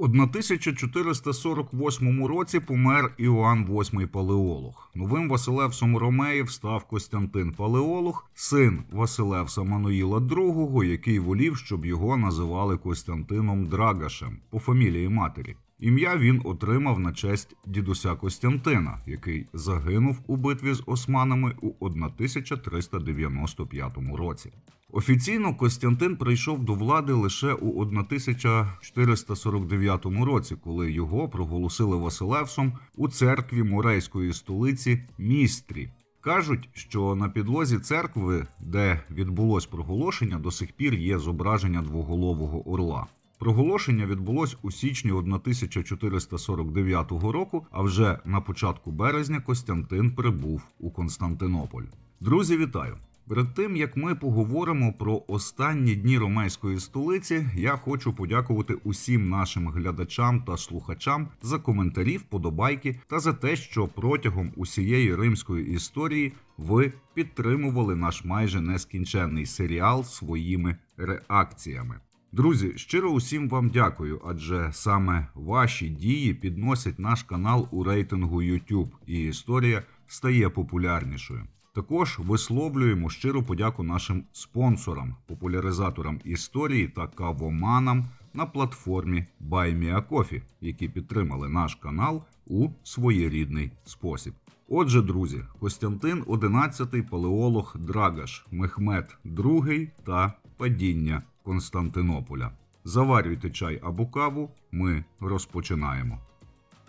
В 1448 році помер Іоанн VIII Палеолог. Новим Василевсом Ромеїв став Костянтин Палеолог, син Василевса Мануїла II, який волів, щоб його називали Костянтином Драгашем по фамілії матері. Ім'я він отримав на честь дідуся Костянтина, який загинув у битві з османами у 1395 році. Офіційно Костянтин прийшов до влади лише у 1449 році, коли його проголосили Василевсом у церкві морейської столиці Містрі. Кажуть, що на підлозі церкви, де відбулось проголошення, до сих пір є зображення двоголового орла. Проголошення відбулось у січні 1449 року, а вже на початку березня Костянтин прибув у Константинополь. Друзі, вітаю! Перед тим як ми поговоримо про останні дні ромейської столиці, я хочу подякувати усім нашим глядачам та слухачам за коментарі, вподобайки та за те, що протягом усієї римської історії ви підтримували наш майже нескінченний серіал своїми реакціями. Друзі, щиро усім вам дякую, адже саме ваші дії підносять наш канал у рейтингу YouTube, і історія стає популярнішою. Також висловлюємо щиру подяку нашим спонсорам, популяризаторам історії та кавоманам на платформі BuyMeACoffee, які підтримали наш канал у своєрідний спосіб. Отже, друзі, Костянтин XI, палеолог Драгаш, Мехмед II та падіння Константинополя. Заварюйте чай або каву, ми розпочинаємо.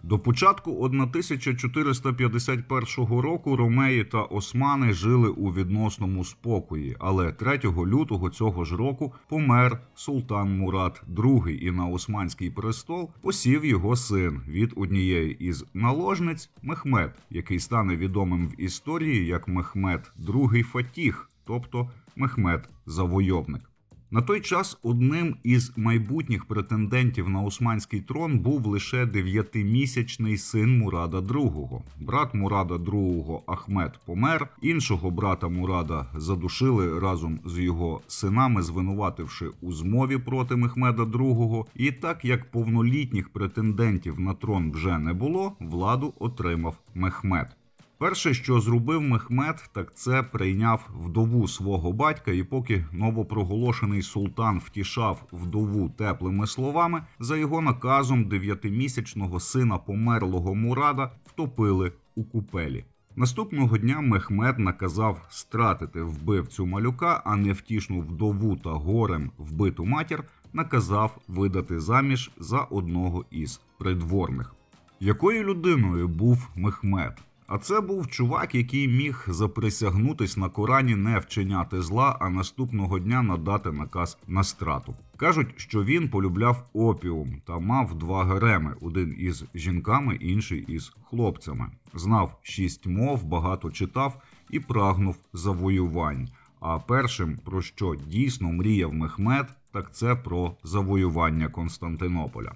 До початку 1451 року ромеї та османи жили у відносному спокої, але 3 лютого цього ж року помер султан Мурат II і на османський престол посів його син від однієї із наложниць Мехмед, який стане відомим в історії як Мехмед II Фатіх, тобто Мехмед Завойовник. На той час одним із майбутніх претендентів на османський трон був лише дев'ятимісячний син Мурада II. Брат Мурада II Ахмед помер, іншого брата Мурада задушили разом з його синами, звинувативши у змові проти Мехмеда II. І так як повнолітніх претендентів на трон вже не було, владу отримав Мехмед. Перше, що зробив Мехмед, так це прийняв вдову свого батька, і поки новопроголошений султан втішав вдову теплими словами, за його наказом дев'ятимісячного сина померлого Мурада втопили у купелі. Наступного дня Мехмед наказав стратити вбивцю малюка, а невтішну вдову та горем вбиту матір наказав видати заміж за одного із придворних. Якою людиною був Мехмед? А це був чувак, який міг заприсягнутись на Корані не вчиняти зла, а наступного дня надати наказ на страту. Кажуть, що він полюбляв опіум та мав два гареми: один із жінками, інший із хлопцями. Знав шість мов, багато читав і прагнув завоювань. А першим, про що дійсно мріяв Мехмед, так це про завоювання Константинополя.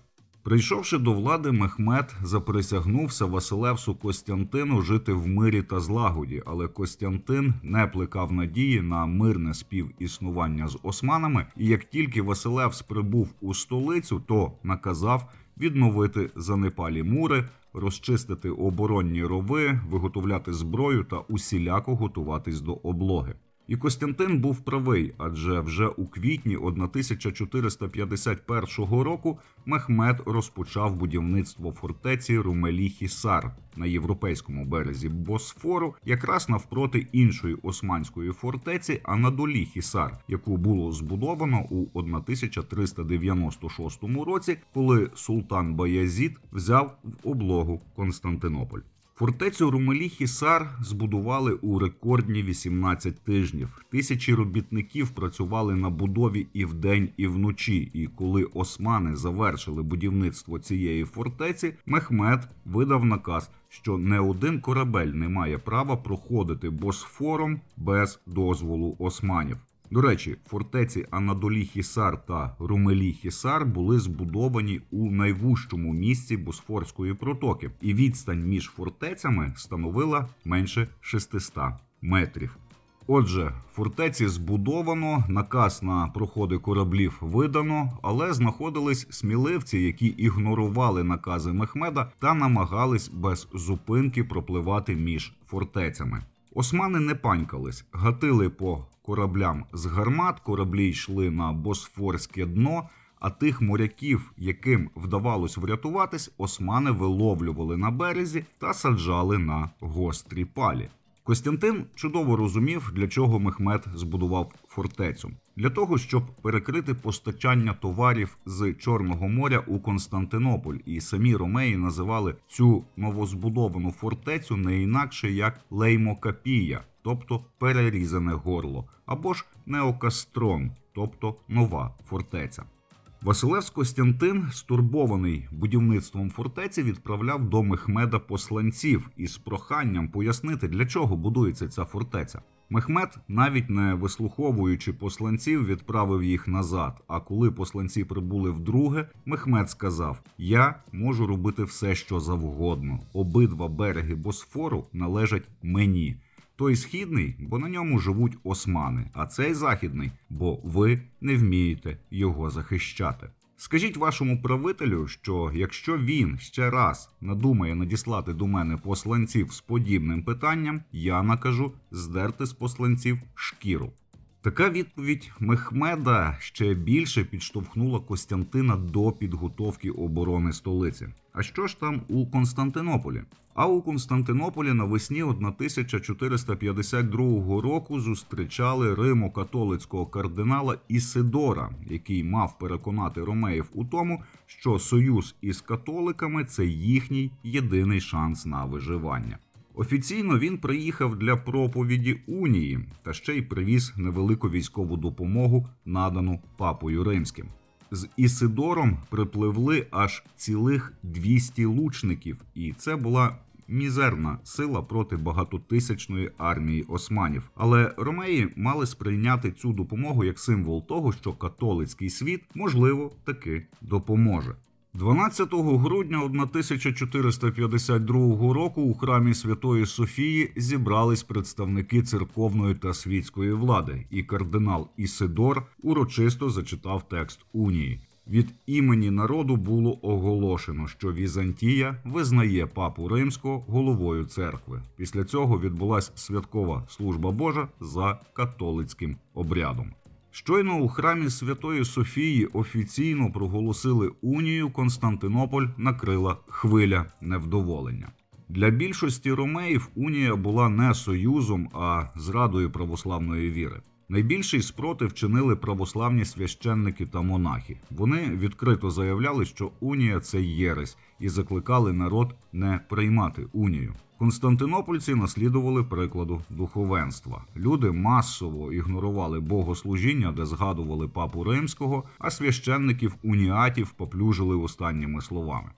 Прийшовши до влади, Мехмед заприсягнувся Василевсу Костянтину жити в мирі та злагоді, але Костянтин не плекав надії на мирне співіснування з османами. І як тільки Василевс прибув у столицю, то наказав відновити занепалі мури, розчистити оборонні рови, виготовляти зброю та усіляко готуватись до облоги. І Костянтин був правий, адже вже у квітні 1451 року Мехмед розпочав будівництво фортеці Румелі-Хісар на європейському березі Босфору, якраз навпроти іншої османської фортеці Анадолі Хісар, яку було збудовано у 1396 році, коли султан Баязід взяв в облогу Константинополь. Фортецю Румелі Хісар збудували у рекордні 18 тижнів. Тисячі робітників працювали на будові і вдень, і вночі. І коли османи завершили будівництво цієї фортеці, Мехмед видав наказ, що не один корабель не має права проходити босфором без дозволу османів. До речі, фортеці Анадолі Хісар та Румелі Хісар були збудовані у найвужчому місці Босфорської протоки, і відстань між фортецями становила менше 600 метрів. Отже, фортеці збудовано, наказ на проходи кораблів видано, але знаходились сміливці, які ігнорували накази Мехмеда та намагались без зупинки пропливати між фортецями. Османи не панькались, гатили по кораблям з гармат, кораблі йшли на босфорське дно. А тих моряків, яким вдавалось врятуватись, османи виловлювали на березі та саджали на гострі палі. Костянтин чудово розумів, для чого Мехмед збудував фортецю. Для того, щоб перекрити постачання товарів з Чорного моря у Константинополь, і самі ромеї називали цю новозбудовану фортецю не інакше як леймокапія, тобто перерізане горло, або ж неокастрон, тобто нова фортеця. Василевс Костянтин, стурбований будівництвом фортеці, відправляв до Мехмеда посланців із проханням пояснити, для чого будується ця фортеця. Мехмед, навіть не вислуховуючи посланців, відправив їх назад. А коли посланці прибули вдруге, Мехмед сказав: Я можу робити все, що завгодно. Обидва береги Босфору належать мені. Той східний, бо на ньому живуть османи, а цей західний, бо ви не вмієте його захищати. Скажіть вашому правителю, що якщо він ще раз надумає надіслати до мене посланців з подібним питанням, я накажу здерти з посланців шкіру. Така відповідь Мехмеда ще більше підштовхнула Костянтина до підготовки оборони столиці. А що ж там у Константинополі? А у Константинополі навесні 1452 року зустрічали римо-католицького кардинала Ісидора, який мав переконати ромеїв у тому, що союз із католиками це їхній єдиний шанс на виживання. Офіційно він приїхав для проповіді унії та ще й привіз невелику військову допомогу, надану папою римським. З Ісидором припливли аж цілих 200 лучників, і це була мізерна сила проти багатотисячної армії османів. Але ромеї мали сприйняти цю допомогу як символ того, що католицький світ можливо таки допоможе. 12 грудня 1452 року у храмі Святої Софії зібрались представники церковної та світської влади, і кардинал Ісидор урочисто зачитав текст унії. Від імені народу було оголошено, що Візантія визнає папу римського головою церкви. Після цього відбулася святкова служба Божа за католицьким обрядом. Щойно у храмі Святої Софії офіційно проголосили унію, Константинополь накрила хвиля невдоволення. Для більшості ромеїв унія була не союзом, а зрадою православної віри. Найбільший спротив чинили православні священники та монахи. Вони відкрито заявляли, що унія це єресь, і закликали народ не приймати унію. Константинопольці наслідували прикладу духовенства. Люди масово ігнорували богослужіння, де згадували папу римського, а священників уніатів поплюжили останніми словами.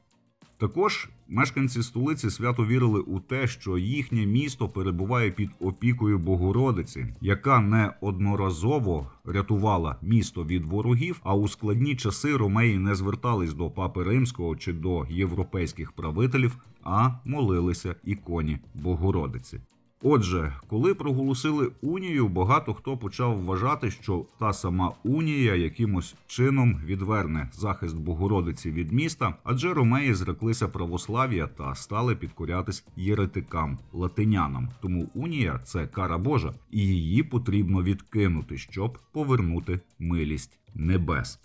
Також мешканці столиці свято вірили у те, що їхнє місто перебуває під опікою Богородиці, яка неодноразово рятувала місто від ворогів. А у складні часи ромеї не звертались до папи римського чи до європейських правителів, а молилися іконі Богородиці. Отже, коли проголосили унію, багато хто почав вважати, що та сама унія якимось чином відверне захист Богородиці від міста, адже ромеї зреклися православ'я та стали підкорятись єретикам латинянам. Тому унія це кара Божа, і її потрібно відкинути, щоб повернути милість небес.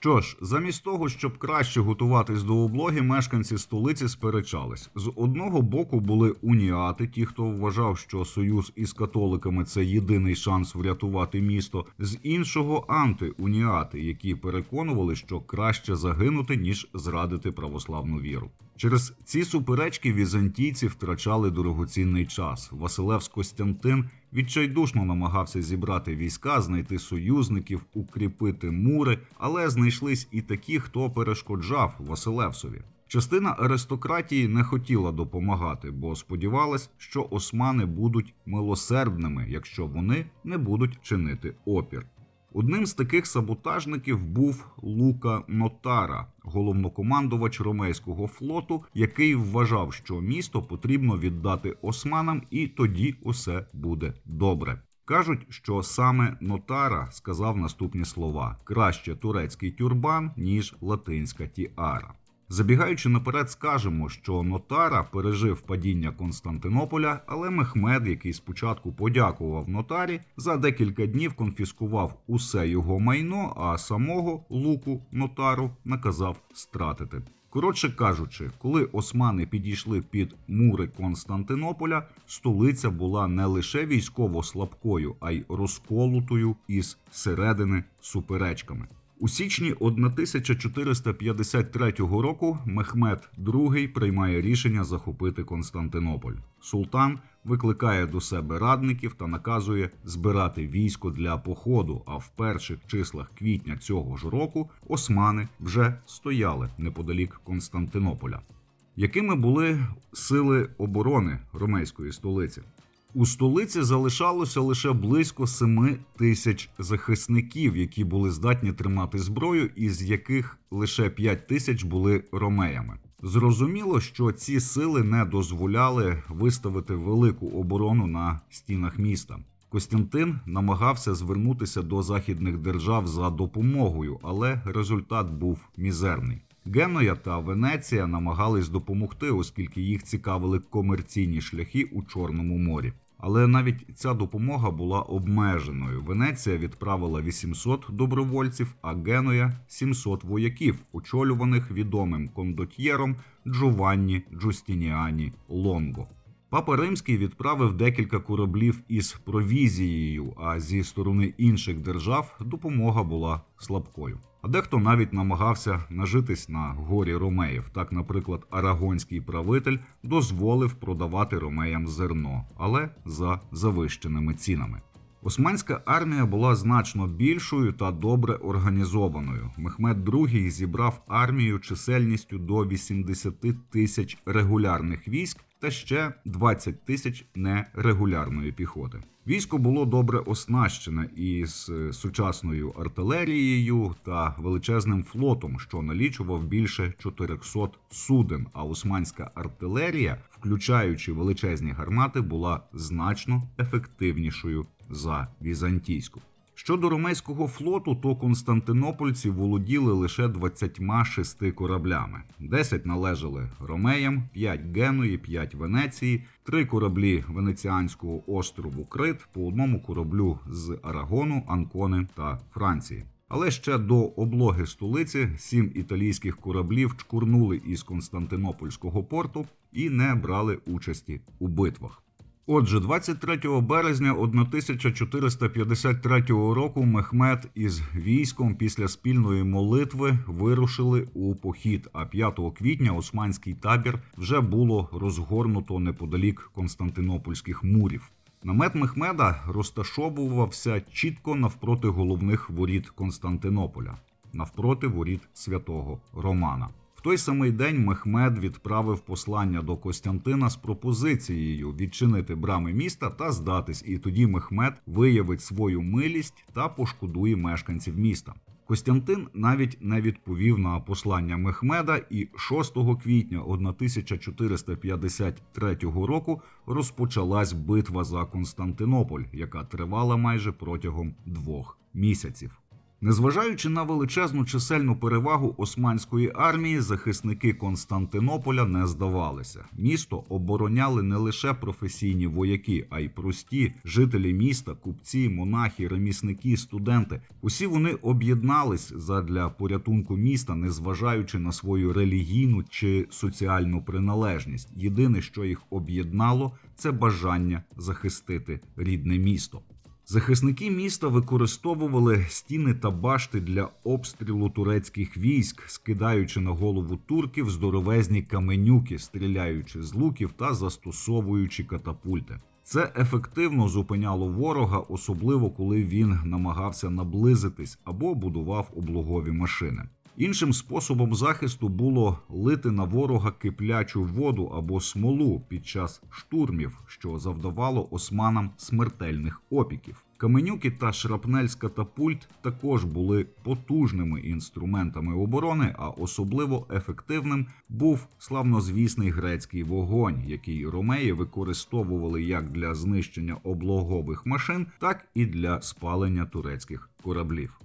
Що ж, замість того, щоб краще готуватись до облоги, мешканці столиці сперечались. З одного боку були уніати, ті, хто вважав, що союз із католиками це єдиний шанс врятувати місто. З іншого антиуніати, які переконували, що краще загинути, ніж зрадити православну віру. Через ці суперечки візантійці втрачали дорогоцінний час. Василевс Костянтин відчайдушно намагався зібрати війська, знайти союзників, укріпити мури, але знайшлись і такі, хто перешкоджав Василевсові. Частина аристократії не хотіла допомагати, бо сподівалась, що османи будуть милосердними, якщо вони не будуть чинити опір. Одним з таких саботажників був Лука Нотара, головнокомандувач ромейського флоту, який вважав, що місто потрібно віддати османам, і тоді усе буде добре. Кажуть, що саме Нотара сказав наступні слова: краще турецький тюрбан, ніж латинська тіара. Забігаючи наперед, скажемо, що Нотара пережив падіння Константинополя, але Мехмед, який спочатку подякував Нотарі, за декілька днів конфіскував усе його майно, а самого луку Нотару наказав стратити. Коротше кажучи, коли османи підійшли під мури Константинополя, столиця була не лише військово слабкою, а й розколотою із середини суперечками. У січні 1453 року Мехмед II приймає рішення захопити Константинополь. Султан викликає до себе радників та наказує збирати військо для походу. А в перших числах квітня цього ж року османи вже стояли неподалік Константинополя. Якими були сили оборони ромейської столиці? У столиці залишалося лише близько 7 тисяч захисників, які були здатні тримати зброю, із яких лише 5 тисяч були ромеями. Зрозуміло, що ці сили не дозволяли виставити велику оборону на стінах міста. Костянтин намагався звернутися до західних держав за допомогою, але результат був мізерний. Геноя та Венеція намагались допомогти, оскільки їх цікавили комерційні шляхи у Чорному морі. Але навіть ця допомога була обмеженою. Венеція відправила 800 добровольців, а Генуя 700 вояків, очолюваних відомим кондотьєром Джованні Джустініані Лонго. Папа Римський відправив декілька кораблів із провізією, а зі сторони інших держав допомога була слабкою. А дехто навіть намагався нажитись на горі ромеїв. Так, наприклад, арагонський правитель дозволив продавати ромеям зерно, але за завищеними цінами. Османська армія була значно більшою та добре організованою. Мехмед II зібрав армію чисельністю до 80 тисяч регулярних військ та ще 20 тисяч нерегулярної піхоти. Військо було добре оснащене із е, сучасною артилерією та величезним флотом, що налічував більше 400 суден. А османська артилерія, включаючи величезні гармати, була значно ефективнішою за візантійську. Щодо ромейського флоту, то константинопольці володіли лише 26 кораблями. 10 належали ромеям, 5 Генуї, 5 Венеції, 3 кораблі Венеціанського острову Крит, по одному кораблю з Арагону, Анкони та Франції. Але ще до облоги столиці сім італійських кораблів чкурнули із Константинопольського порту і не брали участі у битвах. Отже, 23 березня 1453 року Мехмед із військом після спільної молитви вирушили у похід. А 5 квітня османський табір вже було розгорнуто неподалік Константинопольських мурів. Намет Мехмеда розташовувався чітко навпроти головних воріт Константинополя, навпроти воріт святого Романа. Той самий день Мехмед відправив послання до Костянтина з пропозицією відчинити брами міста та здатись, і тоді Мехмед виявить свою милість та пошкодує мешканців міста. Костянтин навіть не відповів на послання Мехмеда, і 6 квітня 1453 року розпочалась битва за Константинополь, яка тривала майже протягом двох місяців. Незважаючи на величезну чисельну перевагу османської армії, захисники Константинополя не здавалися. Місто обороняли не лише професійні вояки, а й прості жителі міста, купці, монахи, ремісники, студенти. Усі вони об'єднались задля порятунку міста, незважаючи на свою релігійну чи соціальну приналежність. Єдине, що їх об'єднало, це бажання захистити рідне місто. Захисники міста використовували стіни та башти для обстрілу турецьких військ, скидаючи на голову турків здоровезні каменюки, стріляючи з луків та застосовуючи катапульти. Це ефективно зупиняло ворога, особливо коли він намагався наблизитись або будував облогові машини. Іншим способом захисту було лити на ворога киплячу воду або смолу під час штурмів, що завдавало османам смертельних опіків. Каменюки та шрапнель з катапульт також були потужними інструментами оборони, а особливо ефективним був славнозвісний грецький вогонь, який ромеї використовували як для знищення облогових машин, так і для спалення турецьких кораблів.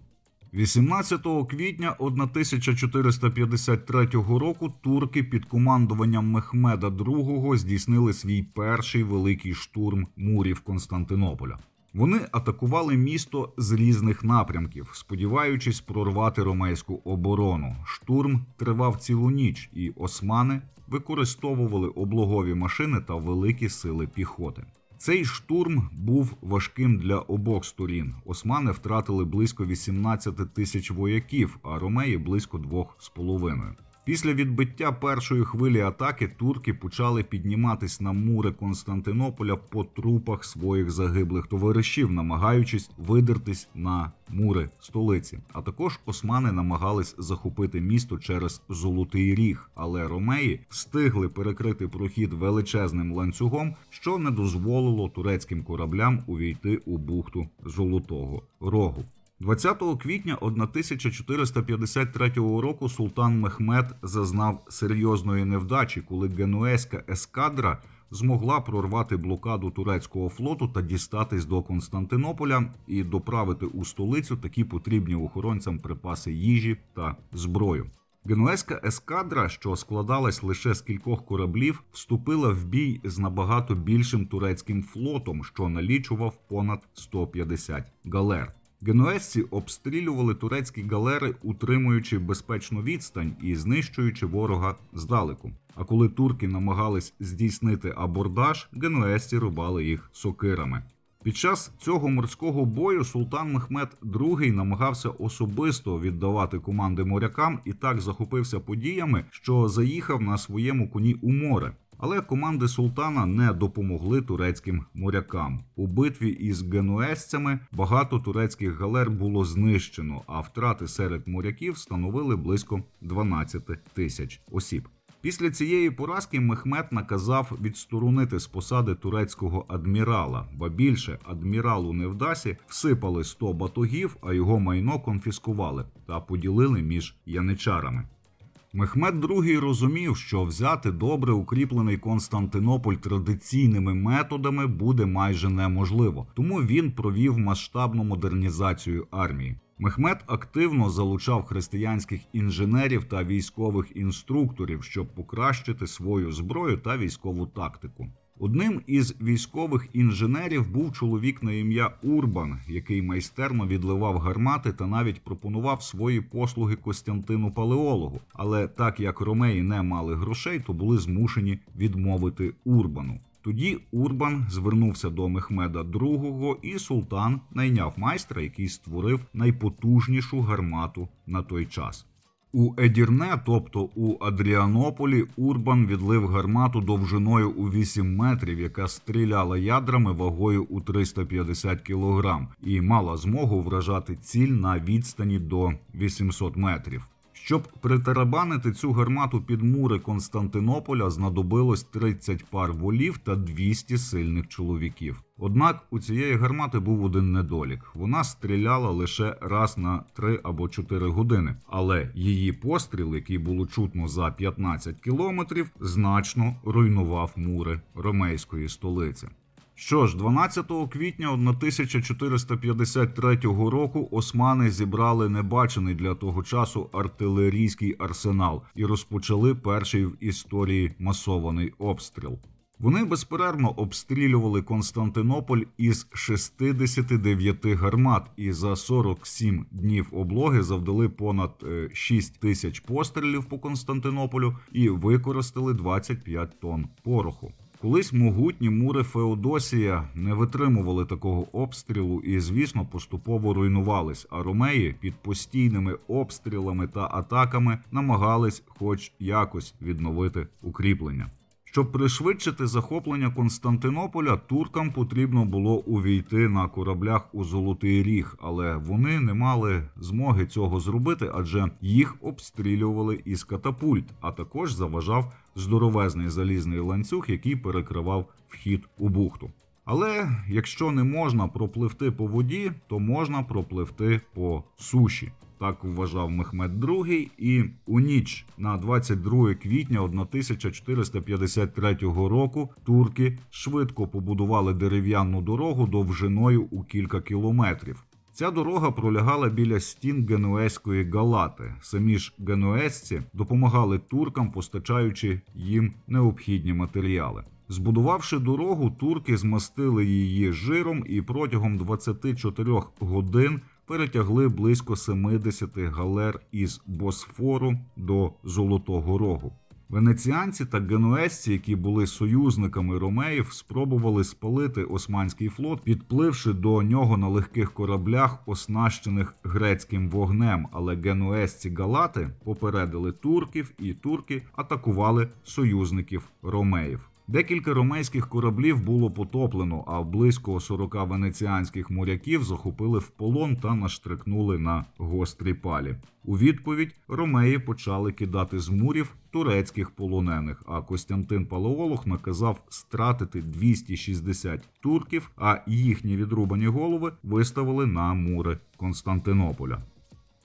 18 квітня 1453 року турки під командуванням Мехмеда II здійснили свій перший великий штурм мурів Константинополя. Вони атакували місто з різних напрямків, сподіваючись прорвати ромейську оборону. Штурм тривав цілу ніч, і османи використовували облогові машини та великі сили піхоти. Цей штурм був важким для обох сторін. Османи втратили близько 18 тисяч вояків, а ромеї близько двох з половиною. Після відбиття першої хвилі атаки турки почали підніматись на мури Константинополя по трупах своїх загиблих товаришів, намагаючись видертись на мури столиці. А також османи намагались захопити місто через Золотий Ріг, але ромеї встигли перекрити прохід величезним ланцюгом, що не дозволило турецьким кораблям увійти у бухту Золотого Рогу. 20 квітня 1453 року султан Мехмед зазнав серйозної невдачі, коли генуезька ескадра змогла прорвати блокаду турецького флоту та дістатись до Константинополя і доправити у столицю такі потрібні охоронцям припаси їжі та зброю. Генуезька ескадра, що складалась лише з кількох кораблів, вступила в бій з набагато більшим турецьким флотом, що налічував понад 150 галер. Генуезці обстрілювали турецькі галери, утримуючи безпечну відстань і знищуючи ворога здалеку. А коли турки намагались здійснити абордаж, генуезці рубали їх сокирами. Під час цього морського бою султан Мехмед II намагався особисто віддавати команди морякам і так захопився подіями, що заїхав на своєму коні у море. Але команди султана не допомогли турецьким морякам. У битві із генуезцями багато турецьких галер було знищено, а втрати серед моряків становили близько 12 тисяч осіб. Після цієї поразки Мехмед наказав відсторонити з посади турецького адмірала, ба більше адміралу Невдасі всипали 100 батогів, а його майно конфіскували та поділили між яничарами. Мехмед II розумів, що взяти добре укріплений Константинополь традиційними методами буде майже неможливо, тому він провів масштабну модернізацію армії. Мехмед активно залучав християнських інженерів та військових інструкторів, щоб покращити свою зброю та військову тактику. Одним із військових інженерів був чоловік на ім'я Урбан, який майстерно відливав гармати та навіть пропонував свої послуги Костянтину Палеологу. Але так як ромеї не мали грошей, то були змушені відмовити Урбану. Тоді Урбан звернувся до Мехмеда II, і султан найняв майстра, який створив найпотужнішу гармату на той час. У Едірне, тобто у Адріанополі, Урбан відлив гармату довжиною у 8 метрів, яка стріляла ядрами вагою у 350 кілограм, і мала змогу вражати ціль на відстані до 800 метрів. Щоб притарабанити цю гармату під мури Константинополя, знадобилось 30 пар волів та 200 сильних чоловіків. Однак у цієї гармати був один недолік: вона стріляла лише раз на 3 або 4 години, але її постріл, який було чутно за 15 кілометрів, значно руйнував мури ромейської столиці. Що ж, 12 квітня 1453 року османи зібрали небачений для того часу артилерійський арсенал і розпочали перший в історії масований обстріл. Вони безперервно обстрілювали Константинополь із 69 гармат і за 47 днів облоги завдали понад е, 6 тисяч пострілів по Константинополю і використали 25 тонн пороху. Колись могутні мури Феодосія не витримували такого обстрілу і, звісно, поступово руйнувались. А ромеї під постійними обстрілами та атаками намагались, хоч якось, відновити укріплення. Щоб пришвидшити захоплення Константинополя, туркам потрібно було увійти на кораблях у Золотий Ріг, але вони не мали змоги цього зробити, адже їх обстрілювали із катапульт, а також заважав здоровезний залізний ланцюг, який перекривав вхід у бухту. Але якщо не можна пропливти по воді, то можна пропливти по суші. Так вважав Мехмед II, і у ніч на 22 квітня 1453 року турки швидко побудували дерев'яну дорогу довжиною у кілька кілометрів. Ця дорога пролягала біля стін генуезької галати. Самі ж генуезці допомагали туркам, постачаючи їм необхідні матеріали. Збудувавши дорогу, турки змастили її жиром і протягом 24 годин перетягли близько 70 галер із Босфору до Золотого Рогу. Венеціанці та генуезці, які були союзниками ромеїв, спробували спалити османський флот, підпливши до нього на легких кораблях, оснащених грецьким вогнем. Але генуезці галати попередили турків, і турки атакували союзників ромеїв. Декілька ромейських кораблів було потоплено, а близько 40 венеціанських моряків захопили в полон та наштрикнули на гострі палі. У відповідь ромеї почали кидати з мурів турецьких полонених. А Костянтин Палеолог наказав стратити 260 турків, а їхні відрубані голови виставили на мури Константинополя.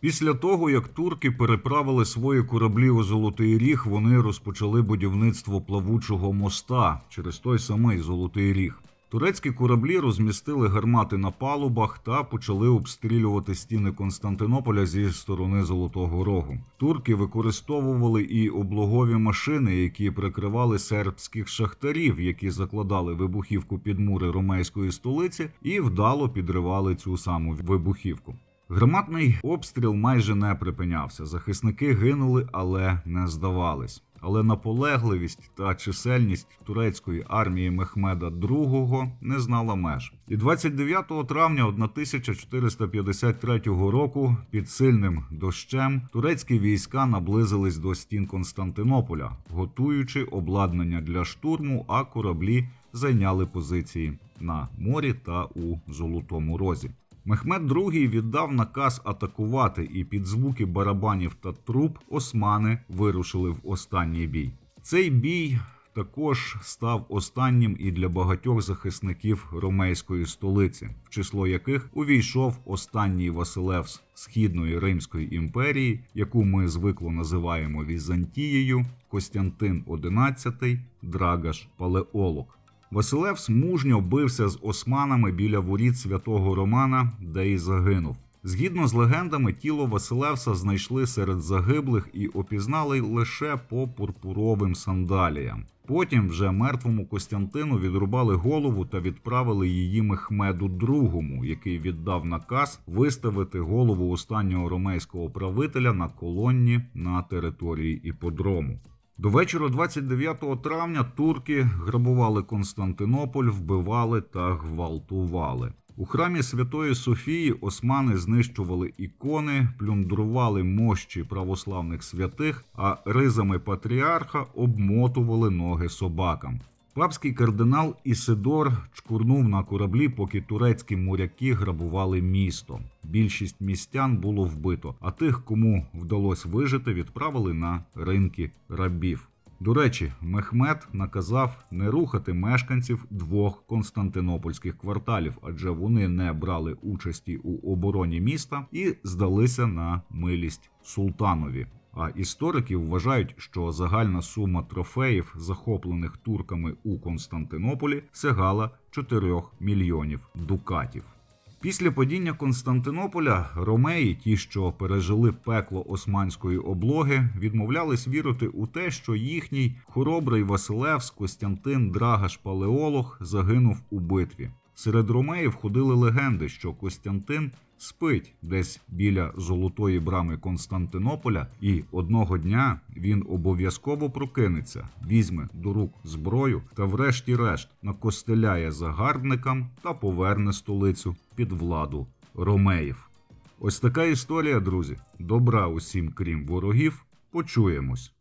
Після того, як турки переправили свої кораблі у Золотий Ріг, вони розпочали будівництво плавучого моста через той самий Золотий Ріг. Турецькі кораблі розмістили гармати на палубах та почали обстрілювати стіни Константинополя зі сторони Золотого Рогу. Турки використовували і облогові машини, які прикривали сербських шахтарів, які закладали вибухівку під мури ромейської столиці, і вдало підривали цю саму вибухівку. Громадний обстріл майже не припинявся. Захисники гинули, але не здавались. Але наполегливість та чисельність турецької армії Мехмеда II не знала меж. І 29 травня 1453 року під сильним дощем турецькі війська наблизились до стін Константинополя, готуючи обладнання для штурму, а кораблі зайняли позиції на морі та у Золотому Розі. Мехмед II віддав наказ атакувати, і під звуки барабанів та труб османи вирушили в останній бій. Цей бій також став останнім і для багатьох захисників ромейської столиці, в число яких увійшов останній Василевс Східної Римської імперії, яку ми звикло називаємо Візантією, Костянтин XI, Драгаш Палеолог. Василевс мужньо бився з османами біля воріт святого Романа, де й загинув. Згідно з легендами, тіло Василевса знайшли серед загиблих і опізнали лише по пурпуровим сандаліям. Потім вже мертвому Костянтину відрубали голову та відправили її Мехмеду II, який віддав наказ виставити голову останнього ромейського правителя на колонні на території іподрому. До вечора 29 травня турки грабували Константинополь, вбивали та гвалтували. У храмі Святої Софії османи знищували ікони, плюндрували мощі православних святих, а ризами патріарха обмотували ноги собакам. Папський кардинал Ісидор чкурнув на кораблі, поки турецькі моряки грабували місто. Більшість містян було вбито, а тих, кому вдалося вижити, відправили на ринки рабів. До речі, Мехмед наказав не рухати мешканців двох константинопольських кварталів, адже вони не брали участі у обороні міста і здалися на милість султанові. А історики вважають, що загальна сума трофеїв, захоплених турками у Константинополі, сягала 4 мільйонів дукатів. Після падіння Константинополя ромеї, ті, що пережили пекло османської облоги, відмовлялись вірити у те, що їхній хоробрий Василевс Костянтин Драгаш Палеолог загинув у битві. Серед ромеїв ходили легенди, що Костянтин спить десь біля золотої брами Константинополя, і одного дня він обов'язково прокинеться, візьме до рук зброю та, врешті-решт, накостеляє загарбникам та поверне столицю під владу ромеїв. Ось така історія, друзі. Добра усім, крім ворогів. Почуємось.